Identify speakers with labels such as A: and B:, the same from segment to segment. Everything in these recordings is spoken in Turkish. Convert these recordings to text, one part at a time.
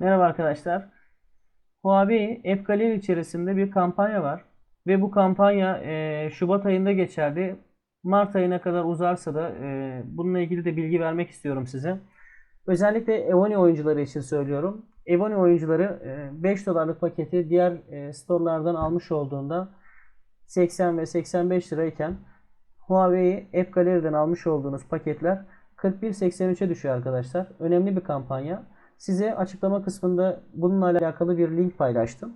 A: Merhaba arkadaşlar. Huawei App Gallery içerisinde bir kampanya var. Ve bu kampanya e, Şubat ayında geçerli. Mart ayına kadar uzarsa da e, bununla ilgili de bilgi vermek istiyorum size. Özellikle Evony oyuncuları için söylüyorum. Evony oyuncuları e, 5 dolarlık paketi diğer e, storelardan almış olduğunda 80 ve 85 lirayken Huawei App Gallery'den almış olduğunuz paketler 41.83'e düşüyor arkadaşlar. Önemli bir kampanya. Size açıklama kısmında bununla alakalı bir link paylaştım.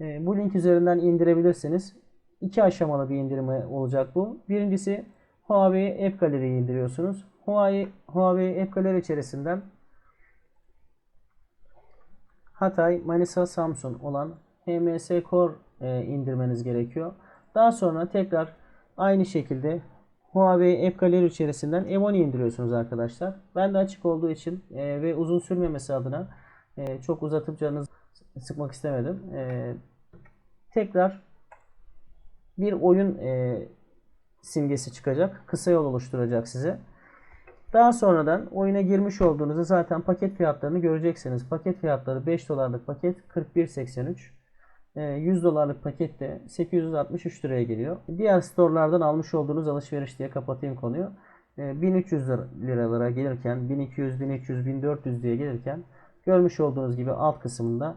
A: E, bu link üzerinden indirebilirsiniz. İki aşamalı bir indirme olacak bu. Birincisi Huawei App Gallery'yi indiriyorsunuz. Huawei, Huawei App Gallery içerisinden Hatay, Manisa, Samsun olan HMS Core e, indirmeniz gerekiyor. Daha sonra tekrar aynı şekilde Huawei App Gallery içerisinden Evony indiriyorsunuz arkadaşlar. Ben de açık olduğu için e, ve uzun sürmemesi adına e, çok uzatıp canınızı sıkmak istemedim. E, tekrar bir oyun e, simgesi çıkacak. Kısa yol oluşturacak size. Daha sonradan oyuna girmiş olduğunuzda zaten paket fiyatlarını göreceksiniz. Paket fiyatları 5 dolarlık paket 41.83. 100 dolarlık paket de 863 liraya geliyor. Diğer storelardan almış olduğunuz alışveriş diye kapatayım konuyu. 1300 liralara gelirken 1200, 1300, 1400 diye gelirken görmüş olduğunuz gibi alt kısmında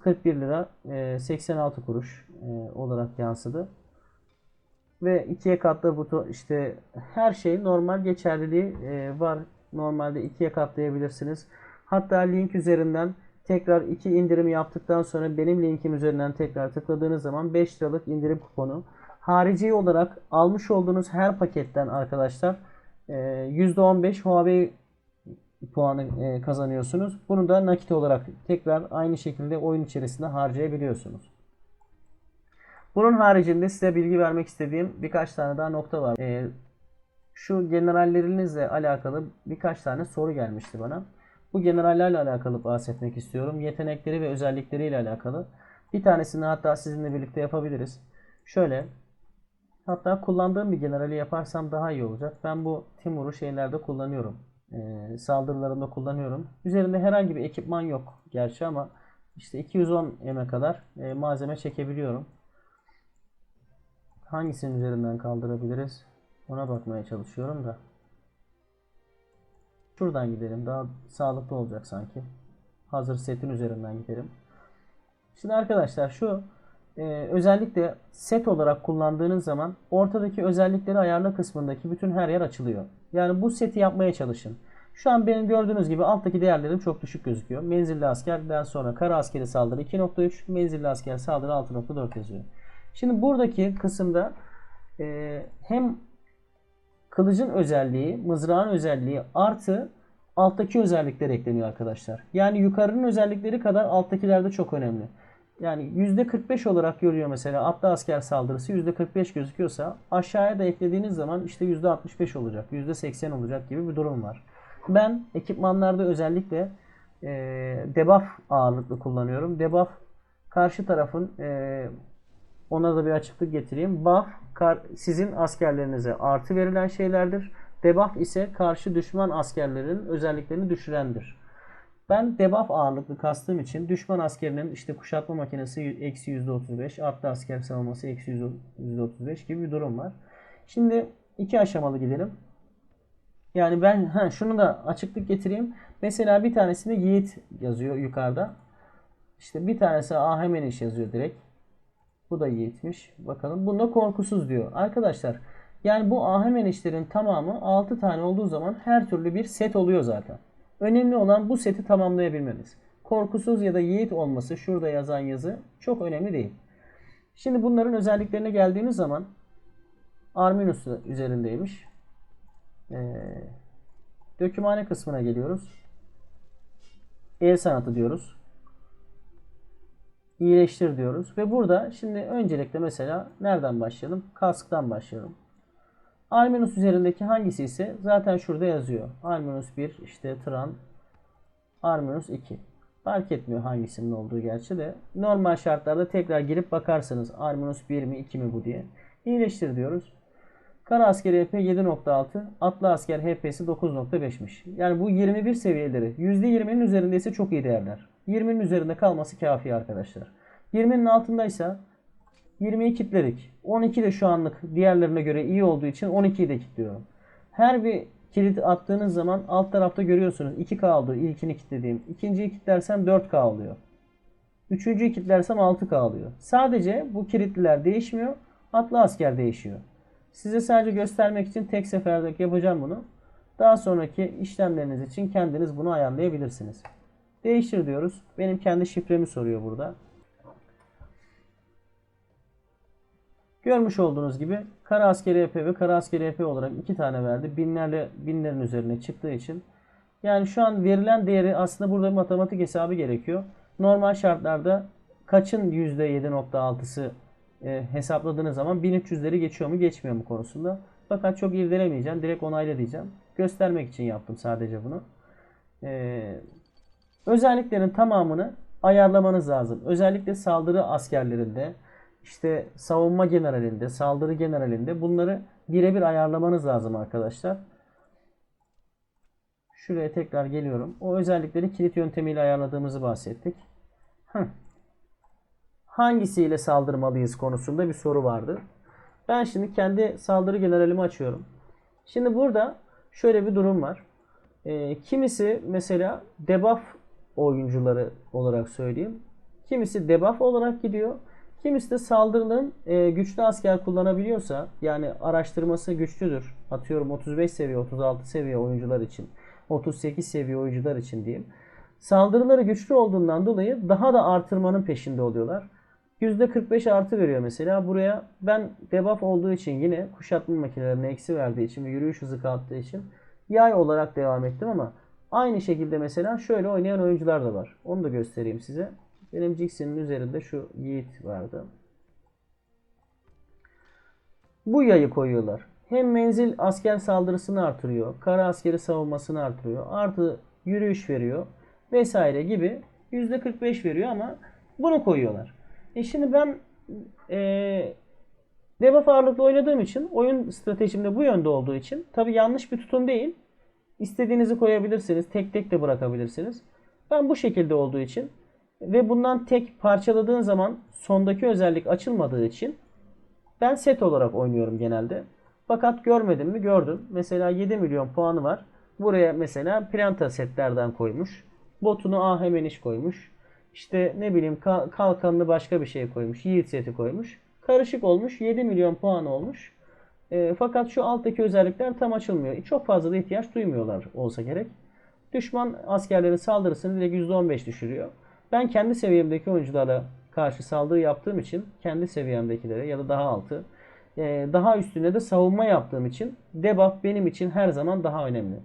A: 41 lira 86 kuruş olarak yansıdı. Ve ikiye katlı buton işte her şey normal geçerliliği var. Normalde ikiye katlayabilirsiniz. Hatta link üzerinden tekrar iki indirimi yaptıktan sonra benim linkim üzerinden tekrar tıkladığınız zaman 5 liralık indirim kuponu. Harici olarak almış olduğunuz her paketten arkadaşlar %15 Huawei puanı kazanıyorsunuz. Bunu da nakit olarak tekrar aynı şekilde oyun içerisinde harcayabiliyorsunuz. Bunun haricinde size bilgi vermek istediğim birkaç tane daha nokta var. Şu generallerinizle alakalı birkaç tane soru gelmişti bana. Bu generallerle alakalı bahsetmek istiyorum. Yetenekleri ve özellikleriyle alakalı. Bir tanesini hatta sizinle birlikte yapabiliriz. Şöyle. Hatta kullandığım bir generali yaparsam daha iyi olacak. Ben bu Timur'u şeylerde kullanıyorum. Ee, saldırılarında kullanıyorum. Üzerinde herhangi bir ekipman yok gerçi ama işte 210 M'e kadar e, malzeme çekebiliyorum. Hangisinin üzerinden kaldırabiliriz? Ona bakmaya çalışıyorum da. Şuradan gidelim. Daha sağlıklı olacak sanki. Hazır setin üzerinden gidelim. Şimdi arkadaşlar şu e, özellikle set olarak kullandığınız zaman ortadaki özellikleri ayarla kısmındaki bütün her yer açılıyor. Yani bu seti yapmaya çalışın. Şu an benim gördüğünüz gibi alttaki değerlerim çok düşük gözüküyor. Menzilli askerden sonra kara askeri saldırı 2.3, menzilli asker saldırı 6.4 yazıyor. Şimdi buradaki kısımda e, hem kılıcın özelliği, mızrağın özelliği artı alttaki özellikler ekleniyor arkadaşlar. Yani yukarının özellikleri kadar alttakiler de çok önemli. Yani %45 olarak görüyor mesela atlı asker saldırısı %45 gözüküyorsa aşağıya da eklediğiniz zaman işte %65 olacak, %80 olacak gibi bir durum var. Ben ekipmanlarda özellikle e, debuff ağırlıklı kullanıyorum. Debuff karşı tarafın e, ona da bir açıklık getireyim. Buff sizin askerlerinize artı verilen şeylerdir. Debuff ise karşı düşman askerlerin özelliklerini düşürendir. Ben debuff ağırlıklı kastığım için düşman askerinin işte kuşatma makinesi eksi %35, atlı asker savunması eksi %35 gibi bir durum var. Şimdi iki aşamalı gidelim. Yani ben ha, şunu da açıklık getireyim. Mesela bir tanesinde Yiğit yazıyor yukarıda. İşte bir tanesi Ahemeniş yazıyor direkt. Bu da Yiğit'miş. Bakalım. Bunda korkusuz diyor. Arkadaşlar yani bu Ahemenişlerin tamamı 6 tane olduğu zaman her türlü bir set oluyor zaten. Önemli olan bu seti tamamlayabilmeniz. Korkusuz ya da yiğit olması şurada yazan yazı çok önemli değil. Şimdi bunların özelliklerine geldiğimiz zaman Arminus üzerindeymiş. Ee, dökümhane kısmına geliyoruz. El sanatı diyoruz. İyileştir diyoruz. Ve burada şimdi öncelikle mesela nereden başlayalım? Kasktan başlayalım. Arminus üzerindeki hangisi ise zaten şurada yazıyor. Arminus 1, işte Tran, Arminus 2. Fark etmiyor hangisinin olduğu gerçi de. Normal şartlarda tekrar girip bakarsanız Arminus 1 mi 2 mi bu diye. İyileştir diyoruz. Kara askeri HP 7.6, atlı asker HP'si 9.5'miş. Yani bu 21 seviyeleri %20'nin üzerindeyse çok iyi değerler. 20'nin üzerinde kalması kafi arkadaşlar. 20'nin altındaysa 20'yi kilitledik. 12 de şu anlık diğerlerine göre iyi olduğu için 12'yi de kilitliyorum. Her bir kilit attığınız zaman alt tarafta görüyorsunuz 2K oldu ilkini kilitlediğim. İkinciyi kilitlersem 4K oluyor. Üçüncüyü kilitlersem 6K oluyor. Sadece bu kilitliler değişmiyor. Atlı asker değişiyor. Size sadece göstermek için tek seferde yapacağım bunu. Daha sonraki işlemleriniz için kendiniz bunu ayarlayabilirsiniz. Değiştir diyoruz. Benim kendi şifremi soruyor burada. Görmüş olduğunuz gibi kara askeri EP ve kara askeri EP olarak iki tane verdi. Binlerle binlerin üzerine çıktığı için. Yani şu an verilen değeri aslında burada matematik hesabı gerekiyor. Normal şartlarda kaçın %7.6'sı e, hesapladığınız zaman 1300'leri geçiyor mu geçmiyor mu konusunda. Fakat çok irdelemeyeceğim. Direkt onayla diyeceğim. Göstermek için yaptım sadece bunu. Ee, özelliklerin tamamını ayarlamanız lazım. Özellikle saldırı askerlerinde, işte savunma generalinde, saldırı generalinde bunları birebir ayarlamanız lazım arkadaşlar. Şuraya tekrar geliyorum. O özellikleri kilit yöntemiyle ayarladığımızı bahsettik. Heh. Hangisiyle saldırmalıyız konusunda bir soru vardı. Ben şimdi kendi saldırı generalimi açıyorum. Şimdi burada şöyle bir durum var. E, kimisi mesela debuff oyuncuları olarak söyleyeyim. Kimisi debuff olarak gidiyor. Kimisi de saldırının e, güçlü asker kullanabiliyorsa yani araştırması güçlüdür. Atıyorum 35 seviye 36 seviye oyuncular için 38 seviye oyuncular için diyeyim. Saldırıları güçlü olduğundan dolayı daha da artırmanın peşinde oluyorlar. %45 artı veriyor mesela. Buraya ben debuff olduğu için yine kuşatma makinelerine eksi verdiği için ve yürüyüş hızı kalktığı için yay olarak devam ettim ama aynı şekilde mesela şöyle oynayan oyuncular da var. Onu da göstereyim size. Benim Jix'in üzerinde şu Yiğit vardı. Bu yayı koyuyorlar. Hem menzil asker saldırısını artırıyor. Kara askeri savunmasını artırıyor. Artı yürüyüş veriyor. Vesaire gibi %45 veriyor ama bunu koyuyorlar. E şimdi ben e, debuff ağırlıklı oynadığım için oyun stratejimde bu yönde olduğu için tabi yanlış bir tutum değil. İstediğinizi koyabilirsiniz. Tek tek de bırakabilirsiniz. Ben bu şekilde olduğu için ve bundan tek parçaladığın zaman sondaki özellik açılmadığı için ben set olarak oynuyorum genelde. Fakat görmedim mi gördüm. Mesela 7 milyon puanı var. Buraya mesela Planta setlerden koymuş. Botunu A hemen iş koymuş. İşte ne bileyim kalkanını başka bir şey koymuş. Yiğit seti koymuş. Karışık olmuş. 7 milyon puan olmuş. E, fakat şu alttaki özellikler tam açılmıyor. Çok fazla da ihtiyaç duymuyorlar olsa gerek. Düşman askerlerin saldırısını direkt %15 düşürüyor. Ben kendi seviyemdeki oyunculara karşı saldırı yaptığım için kendi seviyemdekilere ya da daha altı e, daha üstüne de savunma yaptığım için debuff benim için her zaman daha önemli.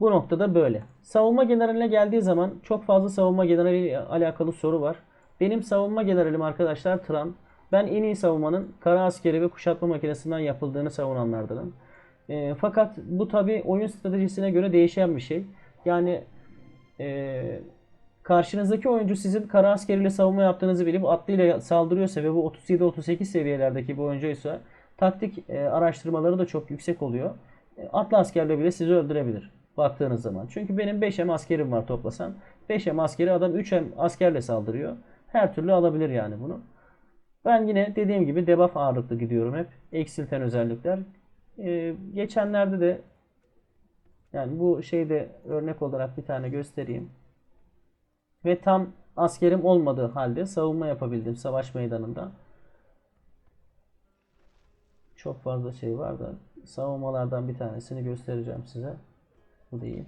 A: Bu noktada böyle. Savunma generaline geldiği zaman çok fazla savunma generali alakalı soru var. Benim savunma generalim arkadaşlar Tran. Ben en iyi savunmanın kara askeri ve kuşatma makinesinden yapıldığını savunanlardanım. E, fakat bu tabi oyun stratejisine göre değişen bir şey. Yani e, karşınızdaki oyuncu sizin kara askeriyle savunma yaptığınızı bilip atlıyla saldırıyorsa ve bu 37-38 seviyelerdeki bir oyuncuysa taktik e, araştırmaları da çok yüksek oluyor. E, atlı askerle bile sizi öldürebilir baktığınız zaman. Çünkü benim 5M askerim var toplasan. 5M askeri adam 3M askerle saldırıyor. Her türlü alabilir yani bunu. Ben yine dediğim gibi debuff ağırlıklı gidiyorum hep. Eksilten özellikler. Ee, geçenlerde de yani bu şeyde örnek olarak bir tane göstereyim. Ve tam askerim olmadığı halde savunma yapabildim savaş meydanında. Çok fazla şey var da savunmalardan bir tanesini göstereceğim size. Bu değil.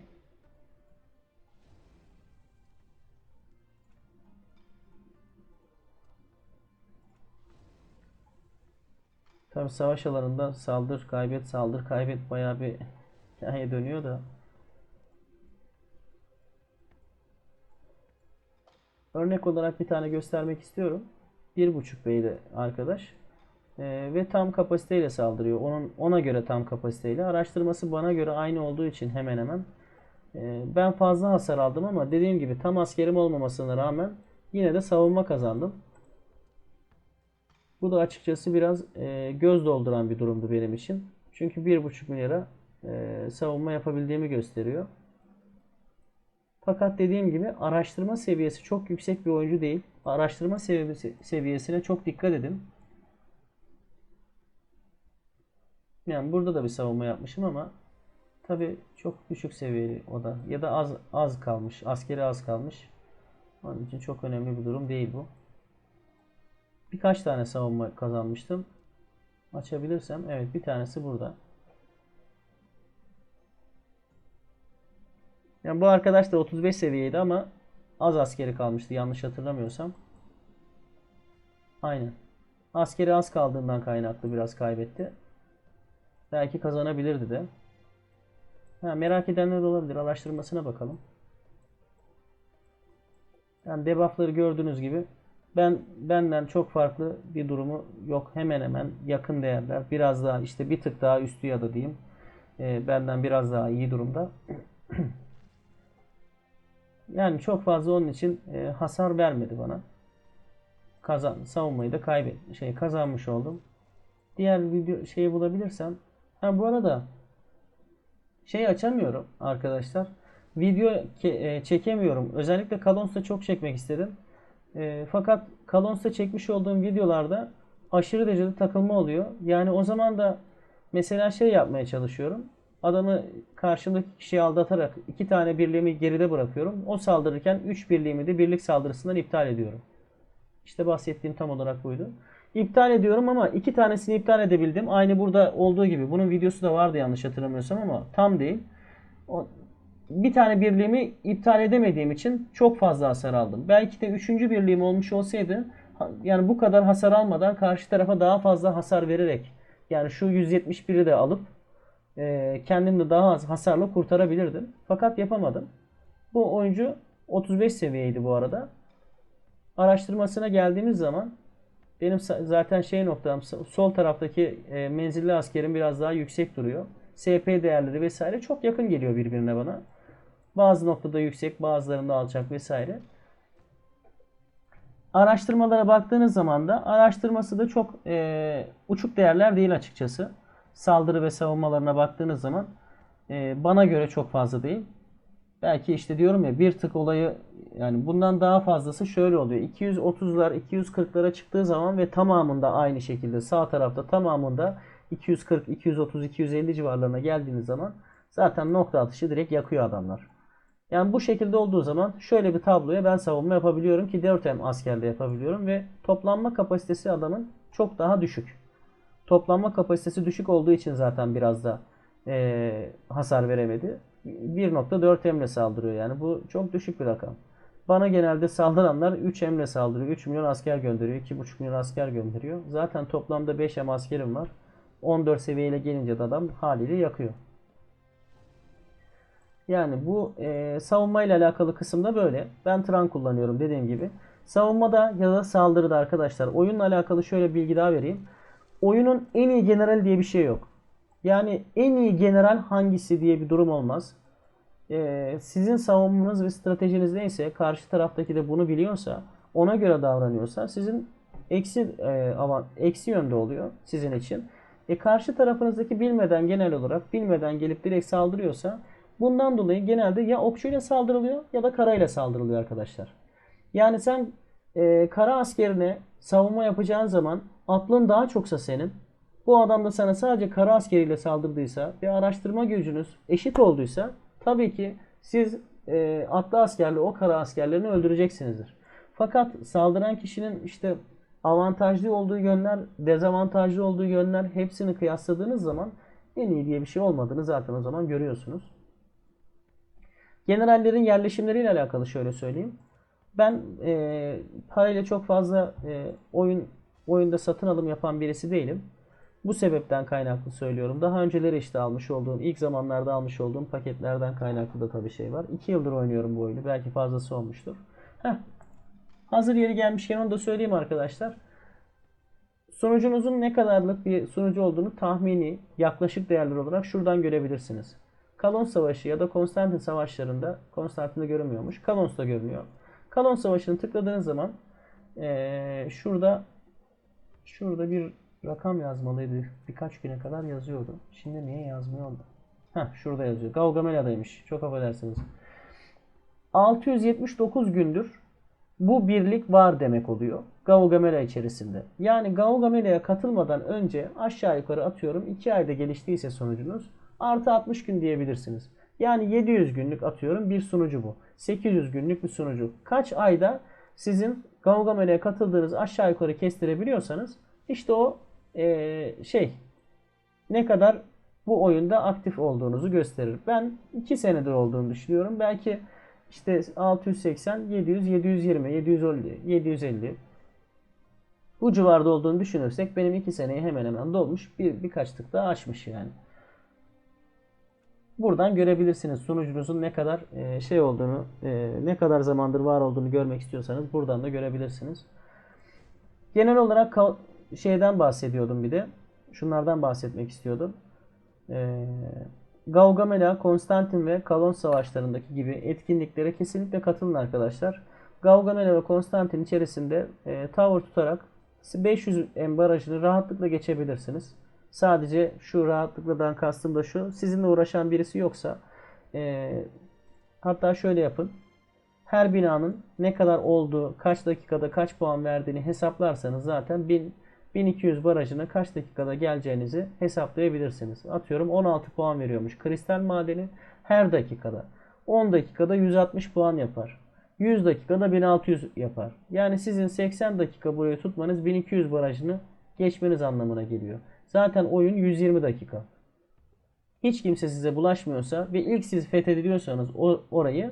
A: Tabi savaş alanında saldır, kaybet, saldır, kaybet bayağı bir hikaye dönüyor da. Örnek olarak bir tane göstermek istiyorum. 1.5 beyli arkadaş. Ee, ve tam kapasiteyle saldırıyor. Onun ona göre tam kapasiteyle. Araştırması bana göre aynı olduğu için hemen hemen ee, ben fazla hasar aldım ama dediğim gibi tam askerim olmamasına rağmen yine de savunma kazandım. Bu da açıkçası biraz e, göz dolduran bir durumdu benim için. Çünkü 1.5 milyara e, savunma yapabildiğimi gösteriyor. Fakat dediğim gibi araştırma seviyesi çok yüksek bir oyuncu değil. Araştırma seviyesi, seviyesine çok dikkat edin. Yani burada da bir savunma yapmışım ama tabi çok düşük seviyeli o da. Ya da az az kalmış. Askeri az kalmış. Onun için çok önemli bir durum değil bu. Birkaç tane savunma kazanmıştım. Açabilirsem. Evet bir tanesi burada. Yani bu arkadaş da 35 seviyeydi ama az askeri kalmıştı yanlış hatırlamıyorsam. Aynen. Askeri az kaldığından kaynaklı biraz kaybetti. Belki kazanabilirdi de. Ha, merak edenler de olabilir. Araştırmasına bakalım. Yani debuffları gördüğünüz gibi ben benden çok farklı bir durumu yok. Hemen hemen yakın değerler. Biraz daha işte bir tık daha üstü ya da diyeyim. E, benden biraz daha iyi durumda. yani çok fazla onun için e, hasar vermedi bana. Kazan, savunmayı da kaybet, şey kazanmış oldum. Diğer video şeyi bulabilirsem. Ha bu arada şey açamıyorum arkadaşlar. Video e, çekemiyorum. Özellikle Kalons'ta çok çekmek istedim. E, fakat Kalons'ta çekmiş olduğum videolarda aşırı derecede takılma oluyor. Yani o zaman da mesela şey yapmaya çalışıyorum. Adamı karşımdaki kişiyi aldatarak iki tane birliğimi geride bırakıyorum. O saldırırken 3 birliğimi de birlik saldırısından iptal ediyorum. İşte bahsettiğim tam olarak buydu. İptal ediyorum ama iki tanesini iptal edebildim. Aynı burada olduğu gibi. Bunun videosu da vardı yanlış hatırlamıyorsam ama tam değil. Bir tane birliğimi iptal edemediğim için çok fazla hasar aldım. Belki de üçüncü birliğim olmuş olsaydı yani bu kadar hasar almadan karşı tarafa daha fazla hasar vererek yani şu 171'i de alıp e, kendimle daha az hasarla kurtarabilirdim. Fakat yapamadım. Bu oyuncu 35 seviyeydi bu arada. Araştırmasına geldiğimiz zaman benim zaten şey noktam sol taraftaki e, menzilli askerim biraz daha yüksek duruyor. SP değerleri vesaire çok yakın geliyor birbirine bana. Bazı noktada yüksek, bazılarında alçak vesaire. Araştırmalara baktığınız zaman da araştırması da çok e, uçuk değerler değil açıkçası. Saldırı ve savunmalarına baktığınız zaman e, bana göre çok fazla değil. Belki işte diyorum ya bir tık olayı yani bundan daha fazlası şöyle oluyor. 230'lar 240'lara çıktığı zaman ve tamamında aynı şekilde sağ tarafta tamamında 240, 230, 250 civarlarına geldiğiniz zaman zaten nokta atışı direkt yakıyor adamlar. Yani bu şekilde olduğu zaman şöyle bir tabloya ben savunma yapabiliyorum ki 4M askerle yapabiliyorum ve toplanma kapasitesi adamın çok daha düşük. Toplanma kapasitesi düşük olduğu için zaten biraz da e, hasar veremedi. 1.4 emre saldırıyor yani bu çok düşük bir rakam. Bana genelde saldıranlar 3 emre saldırıyor. 3 milyon asker gönderiyor. 2.5 milyon asker gönderiyor. Zaten toplamda 5 em askerim var. 14 seviyeyle gelince de adam haliyle yakıyor. Yani bu e, savunma ile alakalı kısımda böyle. Ben tran kullanıyorum dediğim gibi. Savunmada ya da saldırıda arkadaşlar oyunla alakalı şöyle bilgi daha vereyim. Oyunun en iyi general diye bir şey yok. Yani en iyi general hangisi diye bir durum olmaz. Ee, sizin savunmanız ve stratejiniz neyse karşı taraftaki de bunu biliyorsa ona göre davranıyorsa sizin eksi e, ama eksi yönde oluyor sizin için. E karşı tarafınızdaki bilmeden genel olarak bilmeden gelip direkt saldırıyorsa bundan dolayı genelde ya okçuyla saldırılıyor ya da karayla saldırılıyor arkadaşlar. Yani sen e, kara askerine savunma yapacağın zaman aklın daha çoksa senin bu adam da sana sadece kara askeriyle saldırdıysa ve araştırma gücünüz eşit olduysa tabii ki siz e, atlı askerle o kara askerlerini öldüreceksinizdir. Fakat saldıran kişinin işte avantajlı olduğu yönler, dezavantajlı olduğu yönler hepsini kıyasladığınız zaman en iyi diye bir şey olmadığını zaten o zaman görüyorsunuz. Generallerin yerleşimleriyle alakalı şöyle söyleyeyim. Ben e, parayla çok fazla e, oyun oyunda satın alım yapan birisi değilim. Bu sebepten kaynaklı söylüyorum. Daha önceleri işte almış olduğum, ilk zamanlarda almış olduğum paketlerden kaynaklı da tabii şey var. 2 yıldır oynuyorum bu oyunu. Belki fazlası olmuştur. Heh. Hazır yeri gelmişken onu da söyleyeyim arkadaşlar. Sunucunuzun ne kadarlık bir sunucu olduğunu tahmini, yaklaşık değerler olarak şuradan görebilirsiniz. Kalon Savaşı ya da Konstantin Savaşlarında, Konstantin'de görünmüyormuş, Kalons'ta görünüyor. Kalon Savaşı'nı tıkladığınız zaman ee, şurada şurada bir rakam yazmalıydı. Birkaç güne kadar yazıyordu. Şimdi niye yazmıyor da? Heh şurada yazıyor. Gaugamela'daymış. Çok affedersiniz. 679 gündür bu birlik var demek oluyor. Gaugamela içerisinde. Yani Gaugamela'ya katılmadan önce aşağı yukarı atıyorum 2 ayda geliştiyse sonucunuz artı 60 gün diyebilirsiniz. Yani 700 günlük atıyorum bir sunucu bu. 800 günlük bir sunucu. Kaç ayda sizin Gaugamela'ya katıldığınız aşağı yukarı kestirebiliyorsanız işte o eee, şey ne kadar bu oyunda aktif olduğunuzu gösterir. Ben 2 senedir olduğunu düşünüyorum. Belki işte 680, 700, 720, 750, 750 bu civarda olduğunu düşünürsek benim 2 seneyi hemen hemen dolmuş. Bir, birkaç tık daha aşmış yani. Buradan görebilirsiniz sunucunuzun ne kadar e, şey olduğunu, e, ne kadar zamandır var olduğunu görmek istiyorsanız buradan da görebilirsiniz. Genel olarak şeyden bahsediyordum bir de. Şunlardan bahsetmek istiyordum. Ee, Gaugamela, Konstantin ve Kalon savaşlarındaki gibi etkinliklere kesinlikle katılın arkadaşlar. Gaugamela ve Konstantin içerisinde e, tutarak 500 em barajını rahatlıkla geçebilirsiniz. Sadece şu rahatlıklardan kastım da şu. Sizinle uğraşan birisi yoksa e, hatta şöyle yapın. Her binanın ne kadar olduğu, kaç dakikada kaç puan verdiğini hesaplarsanız zaten 1000 1200 barajına kaç dakikada geleceğinizi hesaplayabilirsiniz. Atıyorum 16 puan veriyormuş kristal madeni her dakikada. 10 dakikada 160 puan yapar. 100 dakikada 1600 yapar. Yani sizin 80 dakika burayı tutmanız 1200 barajını geçmeniz anlamına geliyor. Zaten oyun 120 dakika. Hiç kimse size bulaşmıyorsa ve ilk siz fethediliyorsanız orayı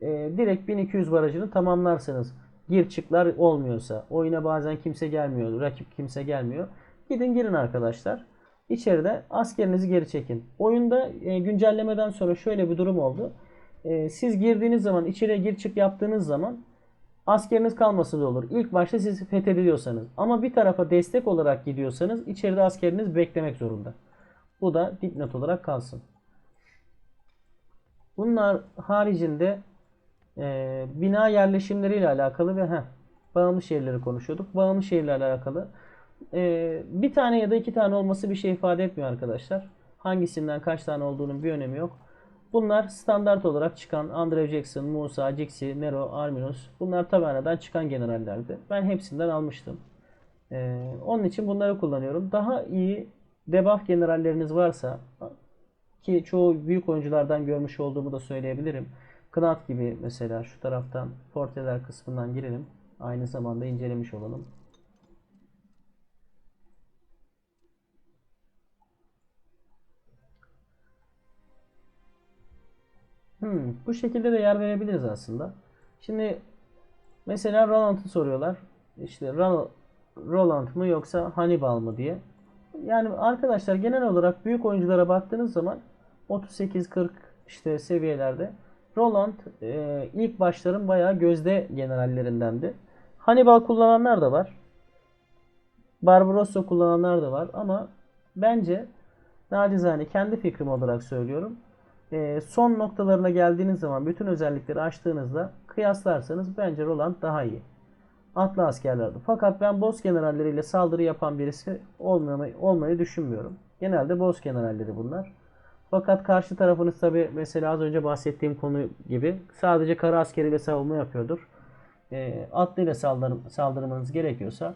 A: e, direkt 1200 barajını tamamlarsınız. Gir çıklar olmuyorsa, oyuna bazen kimse gelmiyor, rakip kimse gelmiyor. Gidin girin arkadaşlar. İçeride askerinizi geri çekin. Oyunda e, güncellemeden sonra şöyle bir durum oldu. E, siz girdiğiniz zaman, içeriye gir çık yaptığınız zaman askeriniz kalması da olur. İlk başta siz fethediliyorsanız. Ama bir tarafa destek olarak gidiyorsanız içeride askeriniz beklemek zorunda. Bu da dipnot olarak kalsın. Bunlar haricinde e, bina yerleşimleriyle alakalı ve heh, bağımlı şehirleri konuşuyorduk. Bağımlı şehirlerle alakalı e, bir tane ya da iki tane olması bir şey ifade etmiyor arkadaşlar. Hangisinden kaç tane olduğunun bir önemi yok. Bunlar standart olarak çıkan Andrew Jackson, Musa, Jixi, Nero, Arminos. Bunlar tabaneden çıkan generallerdi. Ben hepsinden almıştım. E, onun için bunları kullanıyorum. Daha iyi debuff generalleriniz varsa ki çoğu büyük oyunculardan görmüş olduğumu da söyleyebilirim. Knat gibi mesela şu taraftan portreler kısmından girelim. Aynı zamanda incelemiş olalım. Hmm, bu şekilde de yer verebiliriz aslında. Şimdi mesela Roland'ı soruyorlar. İşte Ro- Roland mı yoksa Hannibal mı diye. Yani arkadaşlar genel olarak büyük oyunculara baktığınız zaman 38-40 işte seviyelerde Roland e, ilk başların bayağı gözde generallerindendi. Hannibal kullananlar da var. Barbarossa kullananlar da var ama bence nacizane kendi fikrim olarak söylüyorum. E, son noktalarına geldiğiniz zaman bütün özellikleri açtığınızda kıyaslarsanız bence Roland daha iyi. Atlı askerlerdi. Fakat ben boss generalleriyle saldırı yapan birisi olmayı, olmayı düşünmüyorum. Genelde boss generalleri bunlar. Fakat karşı tarafınız tabi mesela az önce bahsettiğim konu gibi sadece kara askeriyle savunma yapıyordur. E, atlıyla saldır, saldırmanız gerekiyorsa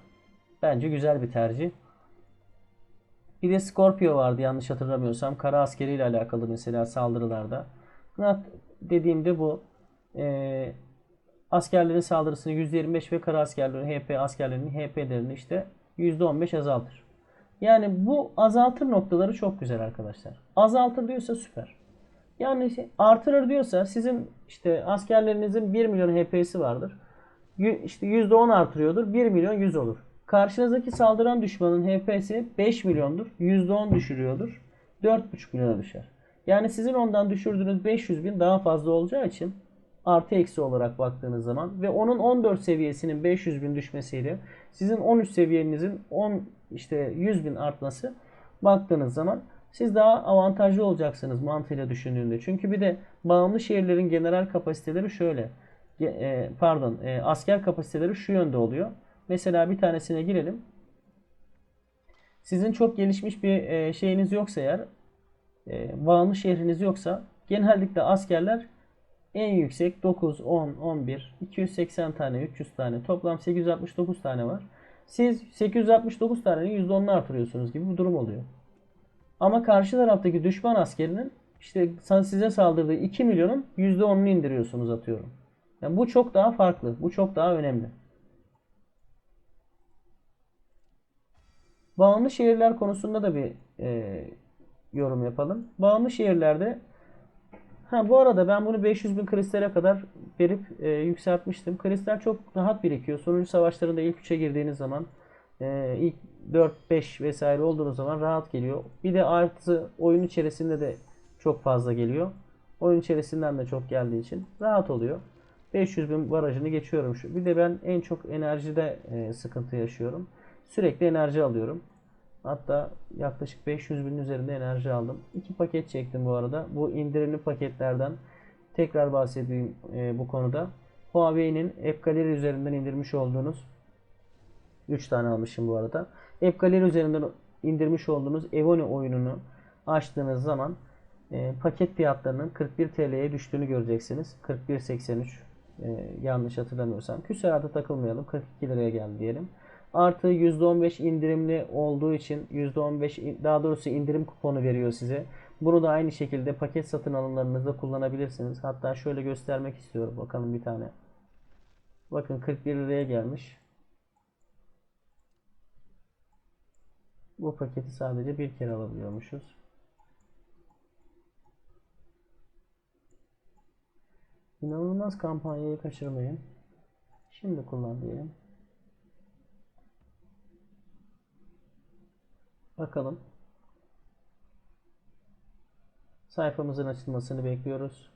A: bence güzel bir tercih. Bir de Scorpio vardı yanlış hatırlamıyorsam. Kara askeriyle alakalı mesela saldırılarda. Knut dediğimde bu. E, askerlerin saldırısını %25 ve kara askerlerin HP askerlerinin HP'lerini işte %15 azaltır. Yani bu azaltır noktaları çok güzel arkadaşlar. Azaltır diyorsa süper. Yani şey, artırır diyorsa sizin işte askerlerinizin 1 milyon HP'si vardır. İşte %10 artırıyordur. 1 milyon 100 olur. Karşınızdaki saldıran düşmanın HP'si 5 milyondur. %10 düşürüyordur. 4,5 milyona düşer. Yani sizin ondan düşürdüğünüz 500 bin daha fazla olacağı için artı eksi olarak baktığınız zaman ve onun 14 seviyesinin 500 bin düşmesiyle sizin 13 seviyenizin 10 işte 100 bin artması baktığınız zaman siz daha avantajlı olacaksınız mantığıyla düşündüğünde. Çünkü bir de bağımlı şehirlerin genel kapasiteleri şöyle. E, Pardon, e, asker kapasiteleri şu yönde oluyor. Mesela bir tanesine girelim. Sizin çok gelişmiş bir e, şeyiniz yoksa eğer, e, bağımlı şehriniz yoksa genellikle askerler En yüksek 9, 10, 11, 280 tane, 300 tane. Toplam 869 tane var. Siz 869 tanenin %10'unu artırıyorsunuz gibi bir durum oluyor. Ama karşı taraftaki düşman askerinin işte size saldırdığı 2 milyonun %10'unu indiriyorsunuz atıyorum. Yani bu çok daha farklı. Bu çok daha önemli. Bağımlı şehirler konusunda da bir e, yorum yapalım. Bağımlı şehirlerde ha bu arada ben bunu 500 bin kristale kadar verip e, yükseltmiştim. Kristal çok rahat birikiyor. Sonucu savaşlarında ilk 3'e girdiğiniz zaman e, ilk 4-5 vesaire olduğunuz zaman rahat geliyor. Bir de artı oyun içerisinde de çok fazla geliyor. Oyun içerisinden de çok geldiği için rahat oluyor. 500 bin barajını geçiyorum şu. Bir de ben en çok enerjide e, sıkıntı yaşıyorum. Sürekli enerji alıyorum. Hatta yaklaşık 500 binin üzerinde enerji aldım. İki paket çektim bu arada. Bu indirimli paketlerden tekrar bahsedeyim e, bu konuda. Huawei'nin App Gallery üzerinden indirmiş olduğunuz 3 tane almışım bu arada. App Gallery üzerinden indirmiş olduğunuz Evoni oyununu açtığınız zaman e, paket fiyatlarının 41 TL'ye düştüğünü göreceksiniz. 41.83 e, yanlış hatırlamıyorsam. Küsurata takılmayalım. 42 liraya geldi diyelim. Artı %15 indirimli olduğu için %15 daha doğrusu indirim kuponu veriyor size. Bunu da aynı şekilde paket satın alımlarınızda kullanabilirsiniz. Hatta şöyle göstermek istiyorum. Bakalım bir tane. Bakın 41 liraya gelmiş. Bu paketi sadece bir kere alabiliyormuşuz. İnanılmaz kampanyayı kaçırmayın. Şimdi kullan diyelim. Bakalım. Sayfamızın açılmasını bekliyoruz.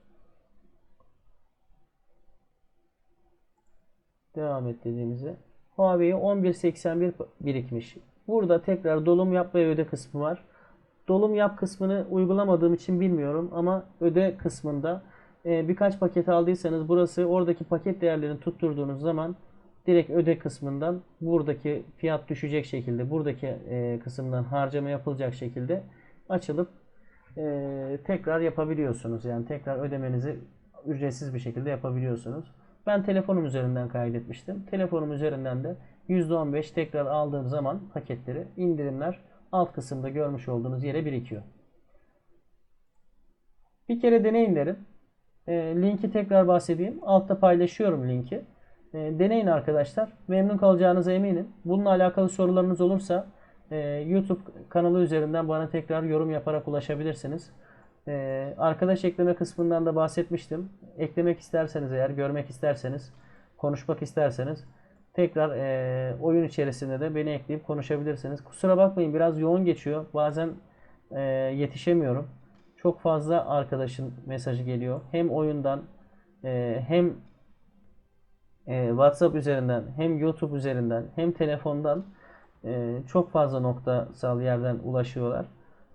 A: Devam et dediğimizde. Huawei 1181 birikmiş. Burada tekrar dolum yap ve öde kısmı var. Dolum yap kısmını uygulamadığım için bilmiyorum ama öde kısmında birkaç paket aldıysanız burası oradaki paket değerlerini tutturduğunuz zaman direkt öde kısmından buradaki fiyat düşecek şekilde buradaki e, kısımdan harcama yapılacak şekilde açılıp e, tekrar yapabiliyorsunuz. Yani tekrar ödemenizi ücretsiz bir şekilde yapabiliyorsunuz. Ben telefonum üzerinden kaydetmiştim. Telefonum üzerinden de %15 tekrar aldığım zaman paketleri indirimler alt kısımda görmüş olduğunuz yere birikiyor. Bir kere deneyin derim. E, linki tekrar bahsedeyim. Altta paylaşıyorum linki. E, deneyin arkadaşlar. Memnun kalacağınıza eminim. Bununla alakalı sorularınız olursa e, YouTube kanalı üzerinden bana tekrar yorum yaparak ulaşabilirsiniz. E, arkadaş ekleme kısmından da bahsetmiştim. Eklemek isterseniz eğer, görmek isterseniz, konuşmak isterseniz tekrar e, oyun içerisinde de beni ekleyip konuşabilirsiniz. Kusura bakmayın biraz yoğun geçiyor. Bazen e, yetişemiyorum. Çok fazla arkadaşın mesajı geliyor. Hem oyundan e, hem e, WhatsApp üzerinden hem YouTube üzerinden hem telefondan e, çok fazla noktasal yerden ulaşıyorlar.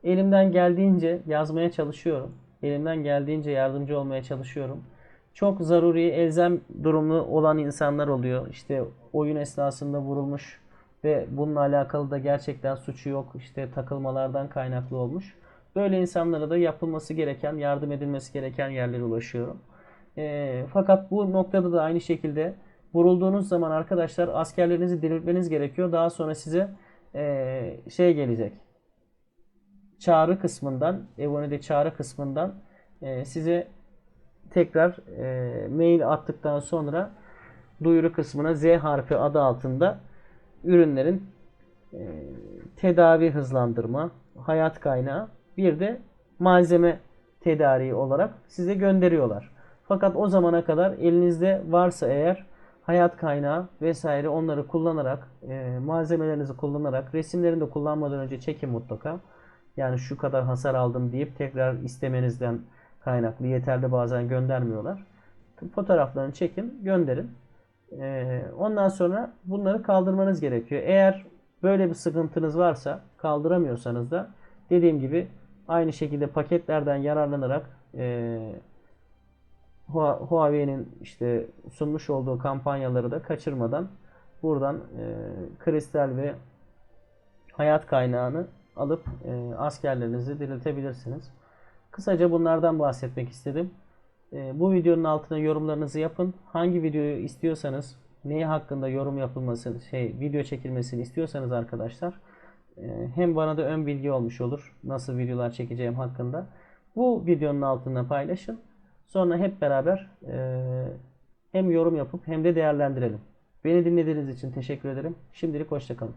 A: Elimden geldiğince yazmaya çalışıyorum. Elimden geldiğince yardımcı olmaya çalışıyorum. Çok zaruri, elzem durumlu olan insanlar oluyor. İşte oyun esnasında vurulmuş ve bununla alakalı da gerçekten suçu yok. İşte takılmalardan kaynaklı olmuş. Böyle insanlara da yapılması gereken, yardım edilmesi gereken yerlere ulaşıyorum. E, fakat bu noktada da aynı şekilde vurulduğunuz zaman arkadaşlar askerlerinizi diriltmeniz gerekiyor. Daha sonra size e, şey gelecek. Çağrı kısmından, Evoni'de çağrı kısmından e, size tekrar e, mail attıktan sonra duyuru kısmına Z harfi adı altında ürünlerin e, tedavi hızlandırma, hayat kaynağı bir de malzeme tedariği olarak size gönderiyorlar. Fakat o zamana kadar elinizde varsa eğer hayat kaynağı vesaire onları kullanarak e, malzemelerinizi kullanarak resimlerini de kullanmadan önce çekin mutlaka. Yani şu kadar hasar aldım deyip tekrar istemenizden kaynaklı yeterli bazen göndermiyorlar. Fotoğraflarını çekin gönderin. E, ondan sonra bunları kaldırmanız gerekiyor. Eğer böyle bir sıkıntınız varsa kaldıramıyorsanız da dediğim gibi aynı şekilde paketlerden yararlanarak e, Huawei'nin işte sunmuş olduğu kampanyaları da kaçırmadan buradan e, kristal ve hayat kaynağını alıp e, askerlerinizi diriltebilirsiniz. Kısaca bunlardan bahsetmek istedim. E, bu videonun altına yorumlarınızı yapın. Hangi videoyu istiyorsanız, neyi hakkında yorum yapılmasını, şey video çekilmesini istiyorsanız arkadaşlar e, hem bana da ön bilgi olmuş olur. Nasıl videolar çekeceğim hakkında. Bu videonun altına paylaşın. Sonra hep beraber e, hem yorum yapıp hem de değerlendirelim. Beni dinlediğiniz için teşekkür ederim. Şimdilik hoşçakalın.